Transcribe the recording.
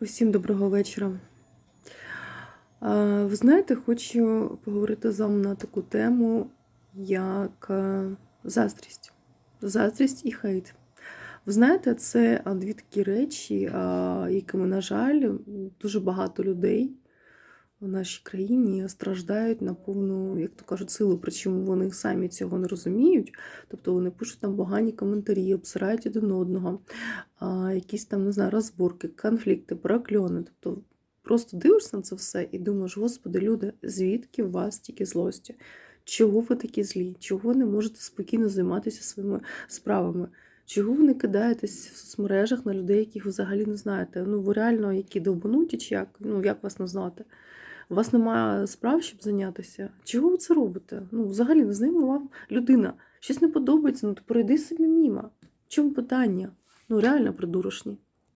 Усім доброго вечора. Ви знаєте, хочу поговорити з вами на таку тему, як е, заздрість. Заздрість і хейт. Ви знаєте, це дві такі речі, якими, на жаль, дуже багато людей в нашій країні страждають на повну, як то кажуть, силу, причому вони самі цього не розуміють. Тобто вони пишуть там погані коментарі, обсирають один одного, якісь там, не знаю, розборки, конфлікти, прокльони. Тобто просто дивишся на це все і думаєш, господи, люди, звідки у вас тільки злості? Чого ви такі злі? Чого не можете спокійно займатися своїми справами? Чого ви не кидаєтесь в соцмережах на людей, яких ви взагалі не знаєте? Ну, ви реально які довбануті, чи як? Ну, як вас не знати? У вас немає справ, щоб зайнятися. Чого ви це робите? Ну, взагалі не знайома вам людина. Щось не подобається, ну то пройди собі мімо. В чому питання? Ну, реально придурочні.